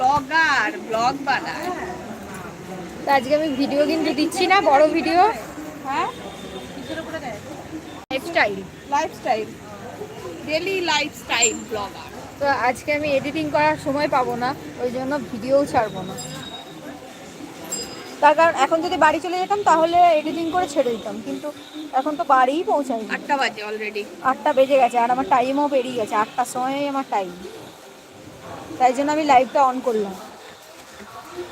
Blogger blog বানায়। তো আজকে আমি ভিডিও কিন্তু দিচ্ছি না বড় ভিডিও। হ্যাঁ? Lifestyle lifestyle daily lifestyle blogger তো আজকে আমি এডিটিং করার সময় পাবো না ওই জন্য ভিডিও ছাড়বো না। তার কারণ এখন যদি বাড়ি চলে যেতাম তাহলে এডিটিং করে ছেড়ে দিতাম কিন্তু এখন তো বাড়িই পৌঁছাই আটটা বাজে অলরেডি আটটা বেজে গেছে আর আমার টাইমও বেরিয়ে গেছে আটটার সময়ই আমার টাইম তাই জন্য আমি লাইভটা অন করলাম।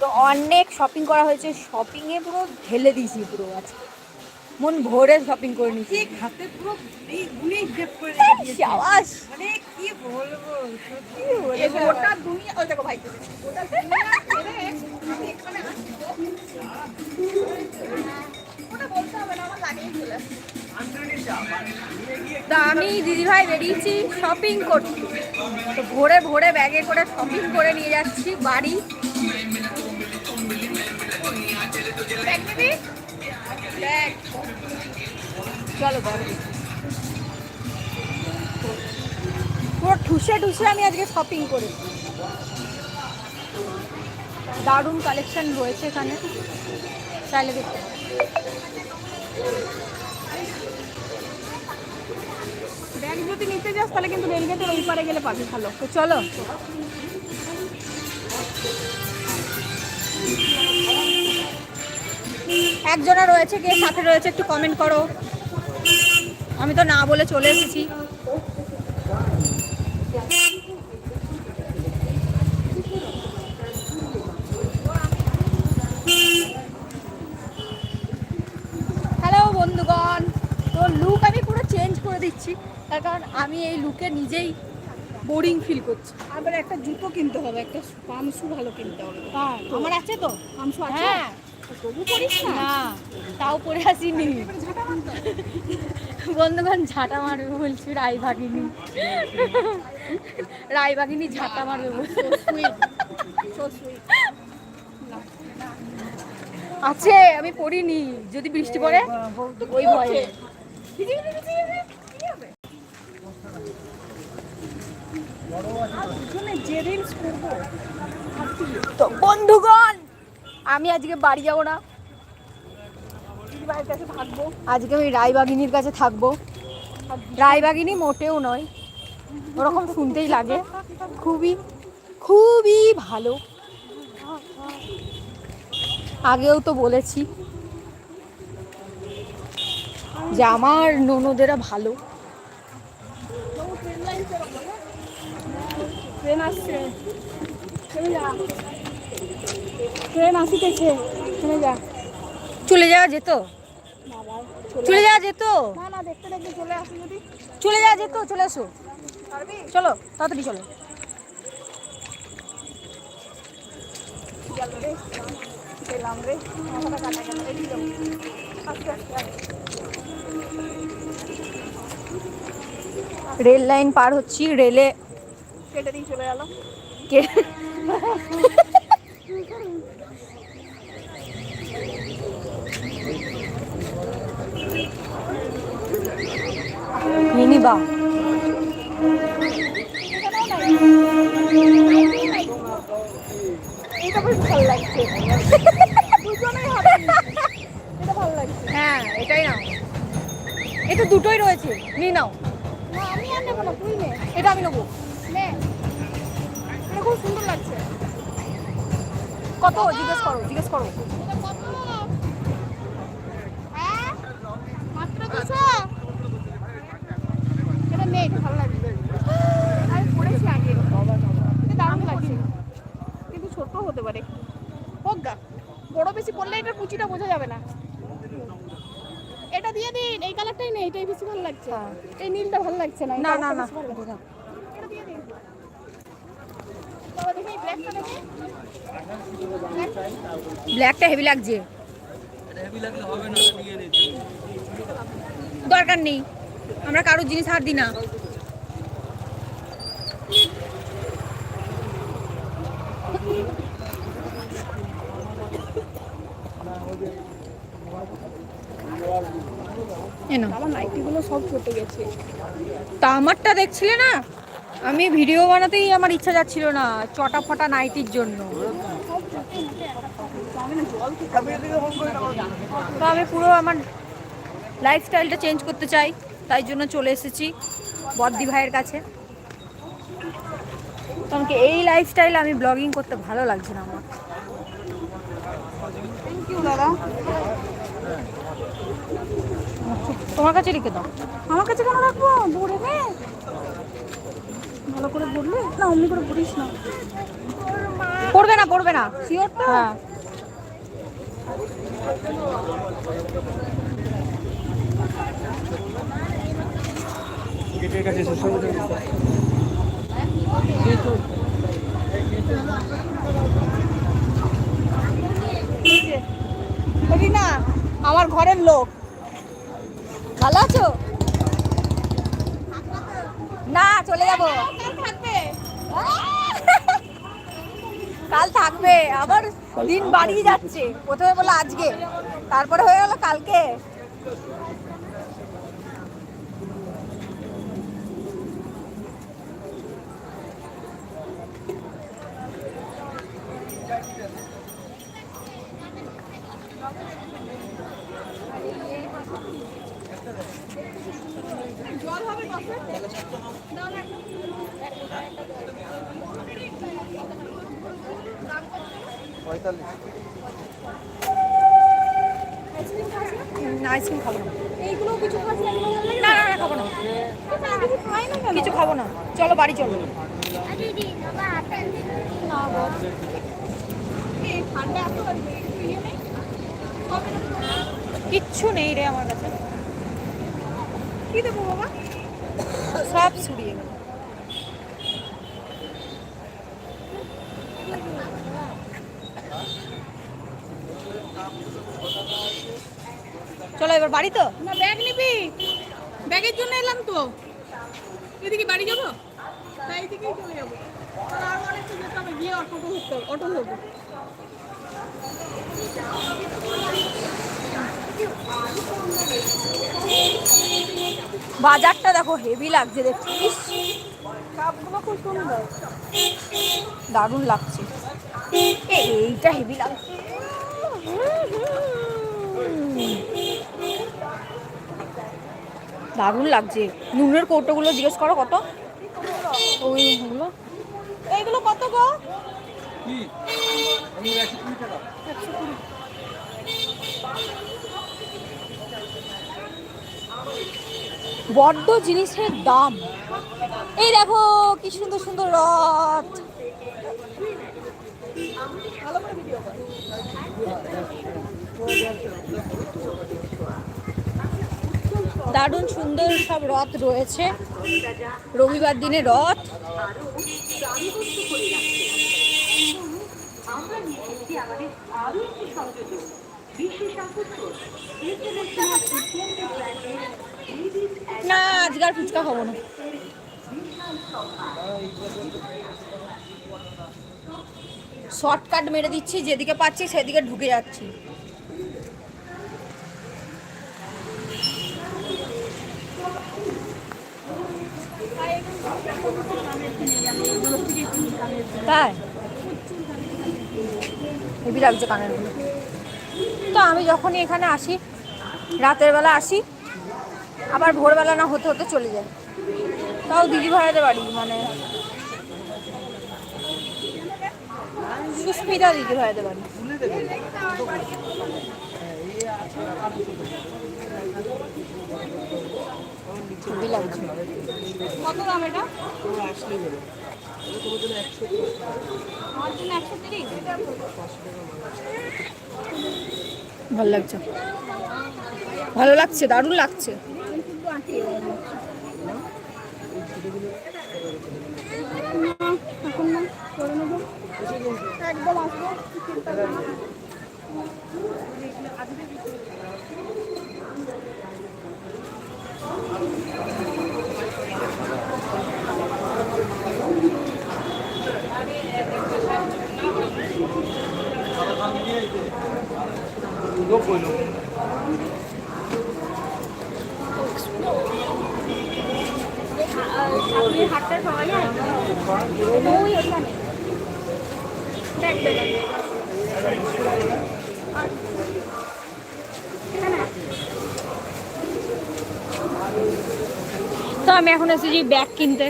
তো অনেক শপিং করা হয়েছে শপিংয়ে পুরো ঢেলে দিয়েছি পুরো আজকে। মন ভরে শপিং করে নিয়েছি। হাতে পুরো গুলি করে সাবাস! মানে কি বলব সত্যি গোটা দুনিয়া ওই দেখো ভাই। গোটা দুনিয়া আমি এখানে আসছি তো। ওটা বলতে হবে না আমার লাগেই চলে। তো আমি দিদিভাই বেরিয়েছি শপিং করতে। তো ভোরে ভোরে ব্যাগে করে শপিং করে নিয়ে যাচ্ছি, বাড়ি। চলো পুরো ঠুসে ঠুসে আমি আজকে শপিং করি। দারুণ কালেকশন রয়েছে এখানে। চাইলে দেখতে ব্যাগ যদি নিতে যাস, তাহলে কিন্তু রেলগেটের ওই পারে গেলে পাবি ভালো। তো চলো। একজনা রয়েছে কে? সাথে রয়েছে, একটু কমেন্ট করো। আমি তো না বলে চলে এসেছি হ্যালো বন্ধুগণ তো লুক আমি পুরো চেঞ্জ দিচ্ছি তার কারণ আমি এই লুকে নিজেই বোরিং ফিল করছি আবার একটা জুতো কিনতে হবে একটা পামসু ভালো কিনতে হবে আমার আছে তো পামসু আছে হ্যাঁ তবু করিস না তাও পরে আসিনি। বন্ধুগণ ঝাঁটা মারবে বলছি রাই ভাগিনি রাই ভাগিনি ঝাঁটা মারবে বলছে আছে আমি পড়িনি যদি বৃষ্টি পড়ে ওই ভয়ে ভিজে গেলে ভিজে যাবে। কি হবে? আর দুজনে যে রিলস করব ভাবছি তো বন্ধুগণ, আমি আজকে বাড়ি যাব না। আজকে আমি রায়বাগিনীর কাছে থাকব। রায়বাগিনী মোটেও নয়, ওরকম শুনতেই লাগে। খুবই খুবই ভালো। আগেও তো বলেছি যে আমার ননদেরা ভালো। ট্রেন আসছে চলে যা ট্রেন আসিতেছে চলে যা চলে যাওয়া যেত? চলে যাওয়া যেত? না না দেখতে দেখতে চলে আসি যদি। চলে যাওয়া যেত? চলে পারবি? চলো তাড়াতাড়ি চলো। গেল রে গেলাম রে। মাথাটা কাটা গেল রেডি যাব আস্তে আস্তে আস্তে। রেল লাইন পার হচ্ছি রেলে কেটে দিয়ে চলে গেল কে? মিনিবা এইটা বেশ ভালো লাগছে। দুজনেই হবে এটা ভালো লাগছে। হ্যাঁ এটাই নাও। এটা দুটোই রয়েছে। নিয়ে নাও। না আমি আর নেব না তুই নে। এটা আমি নেব। এটা খুব সুন্দর লাগছে। কত? জিজ্ঞেস করো জিজ্ঞেস করো। এটা হ্যাঁ এটা নে এটা ভালো লাগছে। আমি পড়েছি আগে। এটা লাগছে। কিন্তু ছোট হতে পারে। গা বড় বেশি পড়লে এটা কুচিটা বোঝা যাবে না। এটা দিয়ে দিন এই কালারটাই নেই এটাই বেশি ভালো লাগছে। হ্যাঁ। এই নীলটা ভালো লাগছে না না না না বেশি ভালো লাগছে। এটা দিয়ে দিন বাবা দেখি এই ব্ল্যাকটা হেভি লাগছে। দরকার নেই। আমরা কারোর জিনিস হাত দিই না। তা আমারটা দেখছিলে না? আমি ভিডিও বানাতেই আমার ইচ্ছা যাচ্ছিল না চটা ফটা নাইটির জন্য। তো আমি পুরো আমার লাইফস্টাইলটা চেঞ্জ করতে চাই তাই জন্য চলে এসেছি বদ্দি ভাইয়ের কাছে। কারণ কি এই লাইফস্টাইল আমি ব্লগিং করতে ভালো লাগছে না আমার। তোমার কাছে রেখে দাও। আমার কাছে কেন রাখব? ভরে নে। করে ভরলে না অমনি করে ভরিস না। পড়বে না পড়বে না। শিওর তো? হ্যাঁ। গেটের কাছে না আমার ঘরের লোক। ভালো আছো? না চলে যাব। কাল থাকবে আবার দিন বাড়িয়ে যাচ্ছে। প্রথমে বলো আজকে তারপরে হয়ে গেল কালকে। জল হবে আইসক্রিম খাব না। এইগুলো কিছু না। না না না খাব না। কিছু খাব না। চলো বাড়ি চলো? কিচ্ছু নেই রে আমার কাছে। কি দেবো বাবা? সব ছুড়িয়ে গেল চলো এবার বাড়ি তো। না ব্যাগ নিবি? ব্যাগের জন্য এলাম তো। এদিকে বাড়ি যাব? তাই এদিকেই চলে যাব। আর অনেকটা যেতে হবে গিয়ে অটো ধরতে হবে অটো ধরবো। বাজারটা দেখো হেভি লাগছে দেখছিস কাপগুলো খুব সুন্দর। দারুণ লাগছে। এইটা হেভি লাগছে। দারুণ লাগছে। নুনের কৌটোগুলো জিজ্ঞেস করো কত? ওইগুলো এইগুলো কত গো? বড্ড জিনিসের দাম। এই দেখো কি সুন্দর সুন্দর রথ ভালো করে ভিডিও কর দারুণ সুন্দর সব রথ রয়েছে। রবিবার দিনে রথ। না, আজকে ফুচকা খাব না। শর্টকাট মেরে দিচ্ছি, যেদিকে পাচ্ছি সেদিকে ঢুকে যাচ্ছি। তাই? হেবি লাগছে কানের তো আমি যখনই এখানে আসি, রাতের বেলা আসি, আবার ভোরবেলা না হতে হতে চলে যাই। তাও দিদি ভাড়াতে বাড়ি মানে সুস্মিতা দিদি ভাড়াতে বাড়ি। কত দাম এটা? ভালো লাগছে। ভালো লাগছে দারুণ লাগছে। একদম আসব। হাটটা পাওয়া যায় ওই ওইখানে তো আমি এখন এসেছি ব্যাগ কিনতে।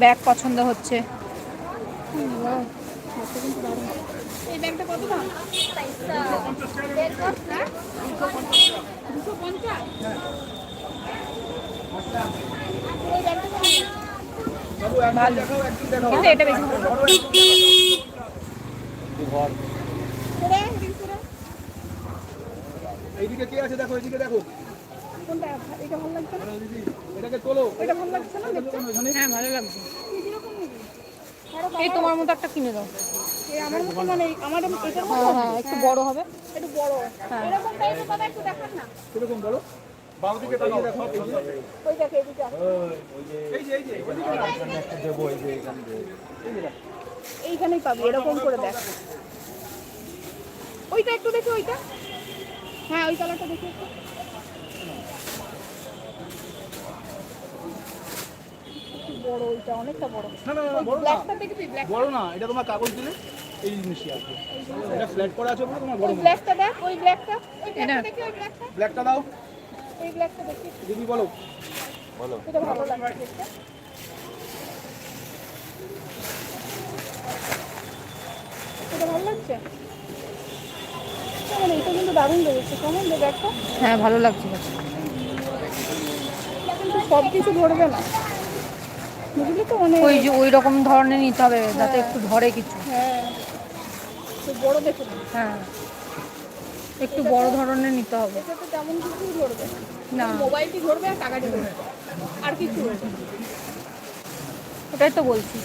ব্যাগ পছন্দ হচ্ছে। এই ব্যাগটা কত দাম? কিন্তু এটা বেশি। এইদিকে কে আছে? দেখো এইদিকে দেখো। কোনটা? এটা ভালো লাগছে না? এটাকে তোলো। এটা ভালো লাগছে না দেখতে? হ্যাঁ ভালো লাগছে। এই কীরকম নিবি? এই তোমার মতো একটা কিনে দাও। এই আমার মতো মানে এই- আমার এটার মতো হ্যাঁ হ্যাঁ একটু বড় হবে। একটু বড়। এরকম টাইপের দাদা একটু দেখান না। কীরকম বলো? বাবু দিকে তাকিয়ে দেখো। ওই দেখে এদিকে এই যে এই যে ওইদিকে দেবো এই যে এখান দিয়ে। এই যে দেখো। এইখানেই পাবি এরকম করে দেখ। ওইটা একটু দেখি ওইটা। হ্যাঁ ওই কালারটা দেখি একটু। বড় ওইটা অনেকটা বড়। না না না, বড় না। ব্ল্যাকটা দেখবি ব্ল্যাক বড় না এটা তোমার কাগজ দিলে এই জিনিসই আসবে এটা ফ্ল্যাট করা আছে বলে তোমার বড়। ব্ল্যাকটা দেখ ওই ব্ল্যাকটা ওই ব্ল্যাকটা দেখি ওই ব্ল্যাকটা ব্ল্যাকটা দাও। ওই ব্ল্যাকটা দেখি। দিদি বলো। বলো। এটা ভালো লাগছে দেখতে। এটা ভালো লাগছে? এটা কিন্তু দারুণ লেগেছে। কেমন হ্যাঁ ভালো লাগছে সব কিছু ধরবে না। তো মানে ওই যে ওই রকম ধরনের নিতে হবে যাতে একটু ধরে কিছু। হ্যাঁ। বড় হ্যাঁ। একটু বড় ধরনের নিতে হবে। এটা তো তেমন কিছুই ধরবে না। না। মোবাইলটি ধরবে আর টাকাটি ধরবে আর কিছু ধরবে না। ওটাই তো বলছি।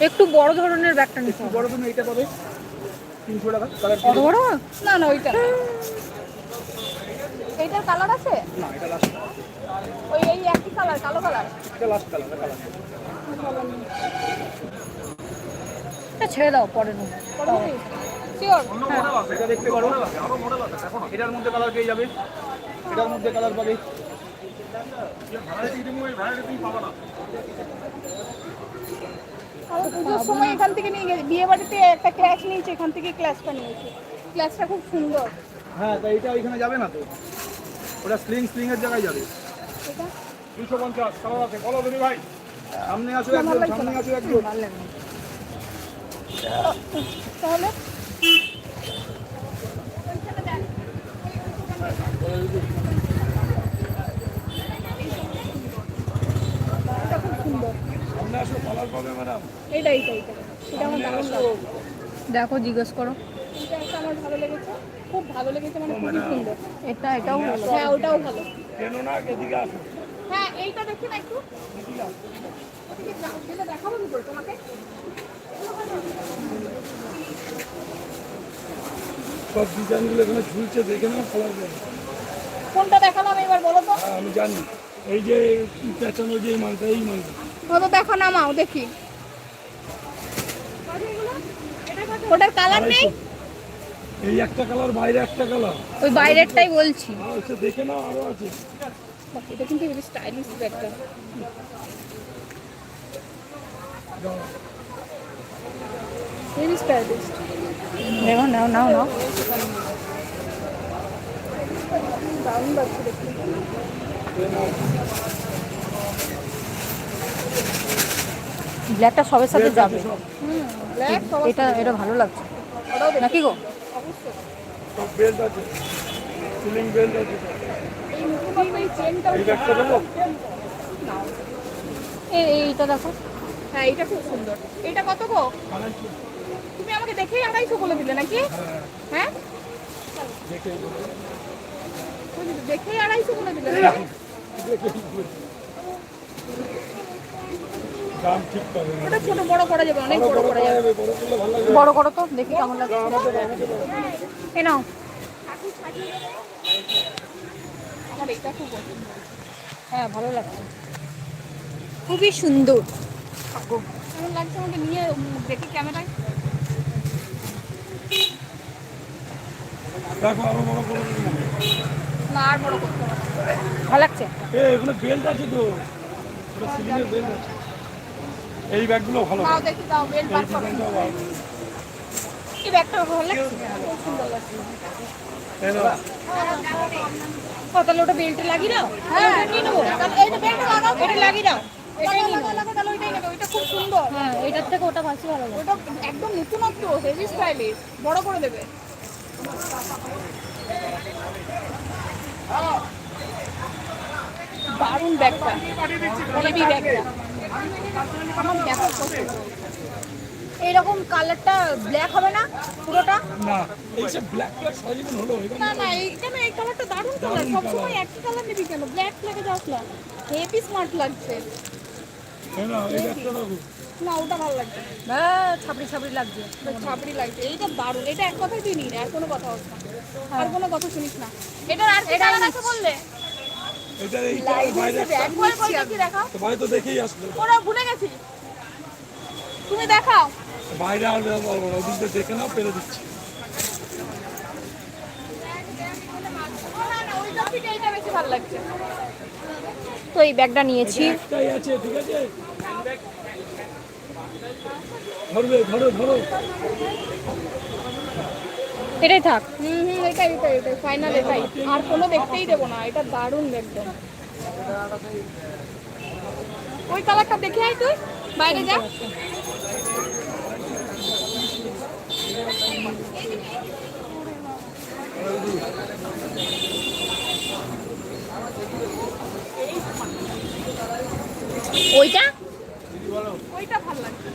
একটু বড় ধরনের ব্যাগটা নিতে হবে। বড় তুমি এইটা পাবে তিনশো টাকা। কালার বড় না না ওইটা না। এইটার কালার আছে? না এটা লাস্ট ওই এই একই কালার কালো কালার এটা লাস্ট কালার কালার এটা ছেড়ে দাও পরে নেব শিওর এটা দেখতে পারো এটার মধ্যে কালার পেয়ে যাবে। এটার মধ্যে কালার পাবে। পুজোর সময় এখান থেকে নিয়ে গেছি। বিয়ে বাড়িতে একটা ক্লাস নিয়েছে এখান থেকে ক্লাসটা নিয়েছি। ক্লাসটা খুব সুন্দর। হ্যাঁ তা এটা ওইখানে যাবে না তো? ওটা স্লিং স্লিং এর জায়গায় যাবে। দুশো পঞ্চাশ আছে। বলো ভাই। সামনে আসো সামনে আসো তাহলে? দেখো জিজ্ঞেস করো। আমার ভালো লেগেছে। খুব ভালো লেগেছে মানে খুবই সুন্দর। এটা এটাও ভালো। হ্যাঁ ওটাও ভালো। কেন না এদিকে আসো। হ্যাঁ এইটা দেখি না একটু। দেখাবো কি করে তোমাকে? সব ডিজাইনগুলো এখানে ঝুলছে দেখে না কোনটা দেখালাম এবার বলো তো? আমি জানি। এই যে যে মালটা এই মালটা। কত দেখো নামাও দেখি। ওটার কালার নেই? এই একটা কালার বাইরে একটা কালার ওই বাইরেরটাই বলছি। আচ্ছা দেখে না আরও আছে। এটা কিন্তু বেশ স্টাইলিশ ব্যাগটা ভেরি স্টাইলিশ দেখো নাও নাও নাও। দারুণ লাগছে দেখতে ব্ল্যাকটা সবের সাথে যাবে। এটা এটা ভালো লাগছে। নাকি গো? সব বেল্ট আছে। সিলিং বেল্ট আছে। এইটা দেখো। হ্যাঁ এটা খুব সুন্দর। এটা কত গো? তুমি আমাকে দেখেই আড়াইশো বলে দিলে নাকি? হ্যাঁ দেখে দেখেই আড়াইশো বলে দিলে নাকি? দাম ঠিক পাবে না ওটা ছোট বড় করা যাবে অনেক বড় করা যাবে। বড় করো তো দেখি কেমন লাগছে। এ নাও। আমার এটা খুব পছন্দ হ্যাঁ ভালো লাগছে। খুবই সুন্দর। কেমন লাগছে আমাকে নিয়ে দেখি ক্যামেরায়? দেখো আরও বড় করে। না আর বড় করতে ভালো লাগছে? এ এগুলো বেল্ট আছে তো। সিলিংয়ের বেল্ট আছে। এই ব্যাগগুলো ভালো নাও দেখি দাও বেল বার করো এই ব্যাগটা ভালো লাগছে? খুব সুন্দর লাগছে। এই নাও। ও তাহলে ওটা বেল্টে লাগিয়ে দাও। হ্যাঁ। নিয়ে নেব। তাহলে এই যে বেলটা লাগাও। এটা লাগিয়ে দাও। এটাই নিয়ে নেব তাহলে ওইটাই নেব। ওইটা খুব সুন্দর। হ্যাঁ এটার থেকে ওটা বেশি ভালো লাগে। ওটা একদম নতুনত্ব হেভি স্টাইলিশ বড় করে দেবে। দারুণ ব্যাগটা। হেভি ব্যাগটা। আমার ব্যাপক পছন্দ কালারটা ব্ল্যাক হবে না পুরোটা? না এইসব ব্ল্যাক ব্ল্যাক সহজীবন হলো এখানে না না এই কেন এই কালারটা দারুণ কালার সবসময় একই কালার নিবি কেন? ব্ল্যাক লাগে না হেভি স্মার্ট লাগছে। এই নাও, এই ব্যাগটা দেখো না ওটা ভালো লাগছে। হ্যাঁ ছাপড়ি ছাপড়ি লাগছে। ছাপড়ি লাগছে। এইটা দারুণ। এটা এক কথাই তুই নিই না আর কোনো কথা হচ্ছে না। আর কোনো কথা শুনিস না। এটার আর কি কালার আছে বললে? এটা এইটা বাইরে তো দেখেই আসলো। ওরা ভুলে গেছি। তুমি দেখাও। বাইরে আর বলব না ওদিক দেখে নাও পেরে দিচ্ছি। তো এই ব্যাগটা নিয়েছি। একটাই আছে ঠিক আছে? ধরবে ধরো ধরো। এটাই থাক। হুম। এটাই এটাই এটাই ফাইনাল এটাই। আর কোনো দেখতেই দেবো না এটা দারুণ একদম ওই কালারটা দেখে আয় তুই বাইরে যা। ওইটা? ওইটা ভালো লাগছে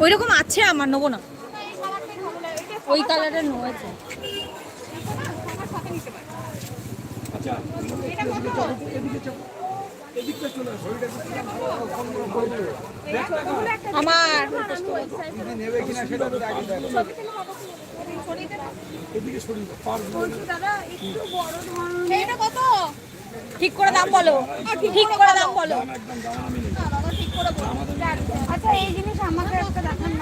ওই রকম আছে আমার নেব না এই কালারটাই ভালো লাগে এটা ওই কালারের পারে আচ্ছা এটা কত এদিকে চলো। এদিকটা চলে আসো ওইটা ছোটগুলো একটা আমার। ঠিক করে দাম বলো। ঠিক করে দাম বলো। একদম দাম আমি নেই। না বাবা ঠিক করে বলব আচ্ছা এই জিনিস আমাকে একটা দেখান।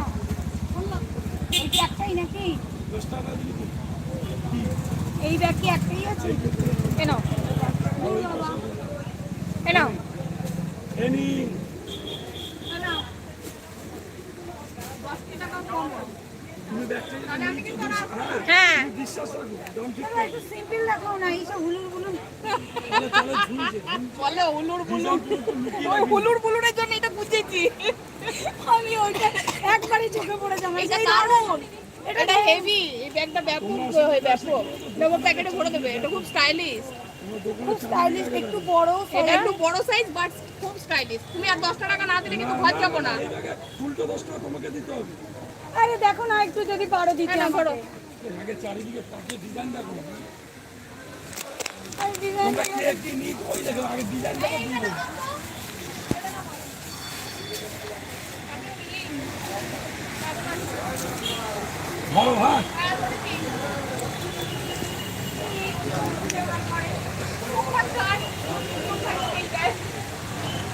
নাকি? এই ব্যাগ কি একটাই আছে? এ নাও। এ নাও। এনি তুমি ব্যাগটা তাহলে আমি কিন্তু আর আসব না। হ্যাঁ। রাখো না এইসব হুলুর বুলুর ঝুলছে বলে হুলুর বুলুর ওই হুলুর বুলুরের জন্য এটা বুঝেছি। আমি ওইটা একবারে চোখে পড়েছে আমার। এটা দারুণ। এটা হেভি এই ব্যাগটা ব্যাপক ব্যাপক। ডবল প্যাকেটে ভরে দেবে এটা খুব স্টাইলিশ খুব স্টাইলিশ একটু বড় এটা একটু বড় সাইজ বাট খুব স্টাইলিশ তুমি আর দশটা টাকা না দিলে কিন্তু ঘর যাব না। উল্টো দশ টাকা তোমাকে দিতে হবে। আরে দেখো না একটু যদি পারো দিতে হ্যাঁ, না পারো আগে চারিদিকে পাঁচে ডিজাইন দেখো আরে ডিজাইন একটি নিয়ে কই দেখো? আগে ডিজাইন দেখো Thank you. বড় ভাত